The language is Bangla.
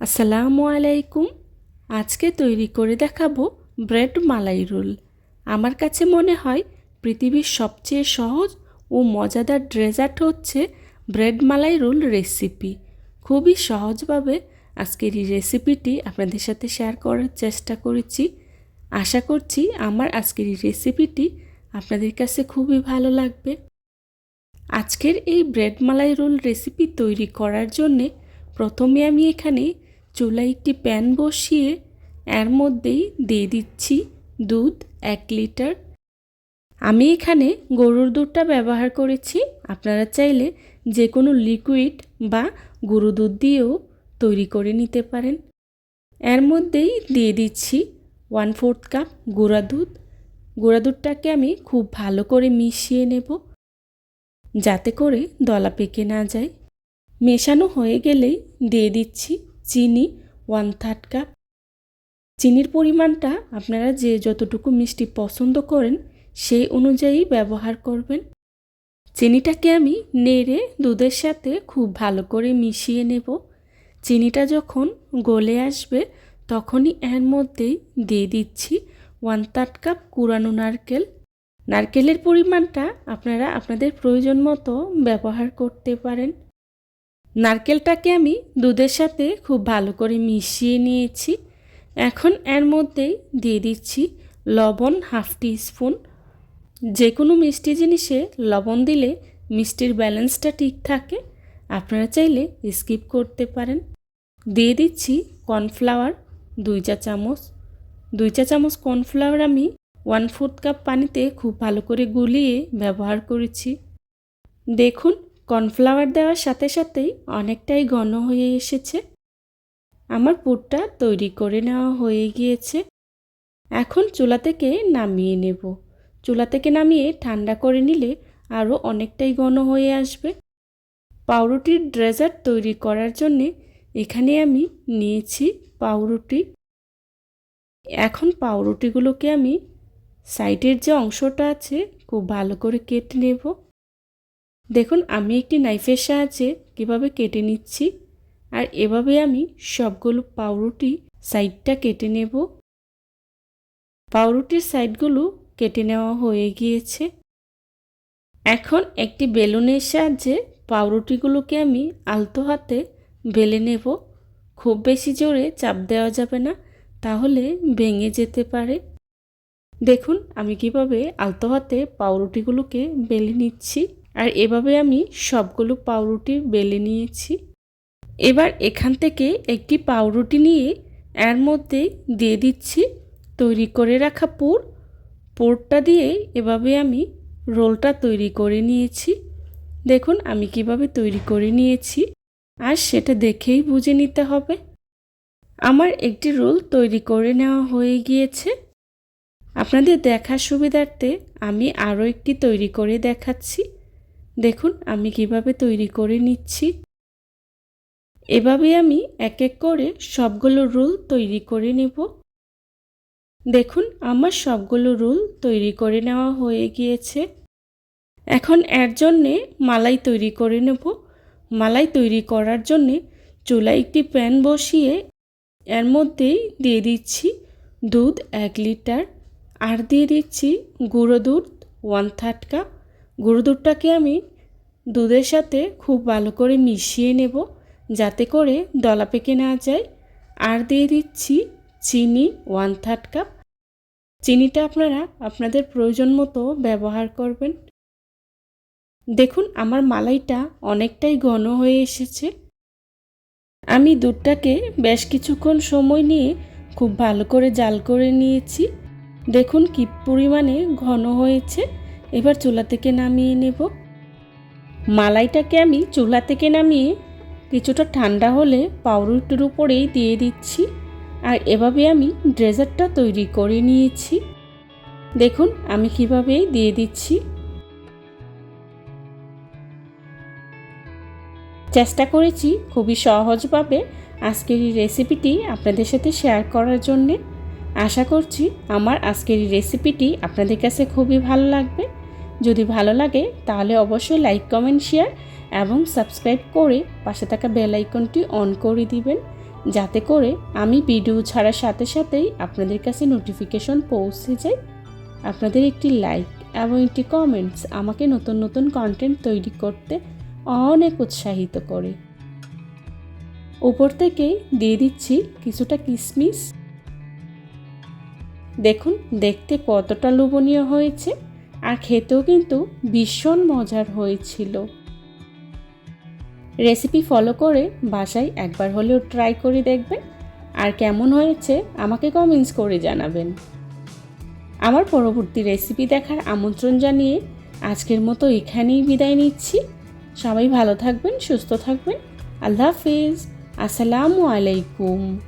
আসসালামু আলাইকুম। আজকে তৈরি করে দেখাবো ব্রেড মালাই রোল। আমার কাছে মনে হয় পৃথিবীর সবচেয়ে সহজ ও মজাদার ডেজার্ট হচ্ছে ব্রেড মালাই রোল রেসিপি। খুবই সহজভাবে আজকের এই রেসিপিটি আপনাদের সাথে শেয়ার করার চেষ্টা করেছি। আশা করছি আমার আজকের এই রেসিপিটি আপনাদের কাছে খুবই ভালো লাগবে। আজকের এই ব্রেড মালাই রোল রেসিপি তৈরি করার জন্যে প্রথমে আমি এখানে চুলায় একটি প্যান বসিয়ে এর মধ্যেই দিয়ে দিচ্ছি দুধ এক লিটার। আমি এখানে গরুর দুধটা ব্যবহার করেছি। আপনারা চাইলে যে কোনো লিকুইড বা গরু দুধ দিয়েও তৈরি করে নিতে পারেন। এর মধ্যেই দিয়ে দিচ্ছি ওয়ান ফোর্থ কাপ গুঁড়া দুধ। গুঁড়া দুধটাকে আমি খুব ভালো করে মিশিয়ে নেব যাতে করে দলা পেকে না যায়। মেশানো হয়ে গেলেই দিয়ে দিচ্ছি চিনি ওয়ান থার্ড কাপ চিনির পরিমাণটা আপনারা যে যতটুকু মিষ্টি পছন্দ করেন, সেই অনুযায়ী ব্যবহার করবেন। চিনিটাকে আমি নেড়ে দুধের সাথে খুব ভালো করে মিশিয়ে নেব। চিনিটা যখন গলে আসবে, তখনই এর মধ্যেই দিয়ে দিচ্ছি ওয়ান থার্ড কাপ কুরানো নারকেল। নারকেলের পরিমাণটা আপনারা আপনাদের প্রয়োজন মতো ব্যবহার করতে পারেন। নারকেলটাকে আমি দুধের সাথে খুব ভালো করে মিশিয়ে নিয়েছি। এখন এর মধ্যেই দিয়ে দিচ্ছি লবণ হাফ টি স্পুন যে কোনো মিষ্টি জিনিসে লবণ দিলে মিষ্টির ব্যালেন্সটা ঠিক থাকে। আপনারা চাইলে স্কিপ করতে পারেন। দিয়ে দিচ্ছি কর্নফ্লাওয়ার দুই চা চামচ। দুই চা চামচ কর্নফ্লাওয়ার আমি ওয়ান ফোর্থ কাপ পানিতে খুব ভালো করে গুলিয়ে ব্যবহার করেছি। দেখুন কর্নফ্লাওয়ার দেওয়ার সাথে সাথেই অনেকটাই ঘন হয়ে এসেছে। আমার পুরটা তৈরি করে নেওয়া হয়ে গিয়েছে। এখন চুলা থেকে নামিয়ে নেব। চুলা থেকে নামিয়ে ঠান্ডা করে নিলে আরও অনেকটাই ঘন হয়ে আসবে। পাউরুটির ড্রেজার্ট তৈরি করার জন্যে এখানে আমি নিয়েছি পাউরুটি। এখন পাউরুটিগুলোকে আমি সাইডের যে অংশটা আছে খুব ভালো করে কেটে নেব। দেখুন, আমি একটি নাইফের সাহায্যে কীভাবে কেটে নিচ্ছি, আর এভাবে আমি সবগুলো পাউরুটি সাইডটা কেটে নেব। পাউরুটির সাইডগুলো কেটে নেওয়া হয়ে গিয়েছে। এখন একটি বেলুনের সাহায্যে পাউরুটিগুলোকে আমি আলতো হাতে বেলে নেব। খুব বেশি জোরে চাপ দেওয়া যাবে না, তাহলে ভেঙে যেতে পারে। দেখুন, আমি কীভাবে আলতো হাতে পাউরুটিগুলোকে বেলে নিচ্ছি। আর এভাবে আমি সবগুলো পাউরুটি বেলে নিয়েছি। এবার এখান থেকে একটি পাউরুটি নিয়ে এর মধ্যে দিয়ে দিচ্ছি তৈরি করে রাখা পুর। পুরটা দিয়ে এভাবে আমি রোলটা তৈরি করে নিয়েছি। দেখুন আমি কীভাবে তৈরি করে নিয়েছি আর সেটা দেখেই বুঝে নিতে হবে। আমার একটি রোল তৈরি করে নেওয়া হয়ে গিয়েছে। আপনাদের দেখার সুবিধার্থে আমি আরও একটি তৈরি করে দেখাচ্ছি। দেখুন, আমি কীভাবে তৈরি করে নিচ্ছি। এভাবে আমি এক এক করে সবগুলো রোল তৈরি করে নেব। দেখুন, আমার সবগুলো রোল তৈরি করে নেওয়া হয়ে গিয়েছে। এখন এর জন্যে মালাই তৈরি করে নেব। মালাই তৈরি করার জন্যে চুলায় একটি প্যান বসিয়ে এর মধ্যেই দিয়ে দিচ্ছি দুধ এক লিটার। আর দিয়ে দিচ্ছি গুঁড়ো দুধ ওয়ান থার্ড কাপ। গুঁড়ো দুধটাকে আমি দুধের সাথে খুব ভালো করে মিশিয়ে নেব, যাতে করে দলা পেকে না যায়। আর দিয়ে দিচ্ছি চিনি ওয়ান থার্ড কাপ চিনিটা আপনারা আপনাদের প্রয়োজন মতো ব্যবহার করবেন। দেখুন, আমার মালাইটা অনেকটাই ঘন হয়ে এসেছে। আমি দুধটাকে বেশ কিছুক্ষণ সময় নিয়ে খুব ভালো করে জাল করে নিয়েছি। দেখুন কি পরিমাণে ঘন হয়েছে। এবার চুলা থেকে নামিয়ে নেব। মালাইটাকে আমি চুলা থেকে নামিয়ে কিছুটা ঠান্ডা হলে পাউরুটির উপরেই দিয়ে দিচ্ছি। আর এভাবে আমি ড্রেজারটা তৈরি করে নিয়েছি। দেখুন, আমি কীভাবে দিয়ে দিচ্ছি। চেষ্টা করেছি খুবই সহজভাবে আজকের এই রেসিপিটি আপনাদের সাথে শেয়ার করার জন্যে। আশা করছি আমার আজকের এই রেসিপিটি আপনাদের কাছে খুবই ভালো লাগবে। যদি ভালো লাগে, তাহলে অবশ্যই লাইক কমেন্ট শেয়ার এবং সাবস্ক্রাইব করে পাশে থাকা বেল আইকনটি অন করে দিবেন। যাতে করে আমি ভিডিও ছাড়ার সাথে সাথেই আপনাদের কাছে নোটিফিকেশন পৌঁছে যায়। আপনাদের একটি লাইক এবং একটি কমেন্টস আমাকে নতুন নতুন কন্টেন্ট তৈরি করতে অনেক উৎসাহিত করে। উপর থেকে দিয়ে দিচ্ছি কিছুটা কিশমিশ দেখুন, দেখতে কতটা লোভনীয় হয়েছে। আর খেতেও কিন্তু ভীষণ মজার হয়েছিল। রেসিপি ফলো করে বাসায় একবার হলেও ট্রাই করে দেখবেন। আর কেমন হয়েছে আমাকে কমেন্টস করে জানাবেন। আমার পরবর্তী রেসিপি দেখার আমন্ত্রণ জানিয়ে আজকের মতো এখানেই বিদায় নিচ্ছি। সবাই ভালো থাকবেন, সুস্থ থাকবেন। আল্লাহ হাফিজ। আসসালামু আলাইকুম।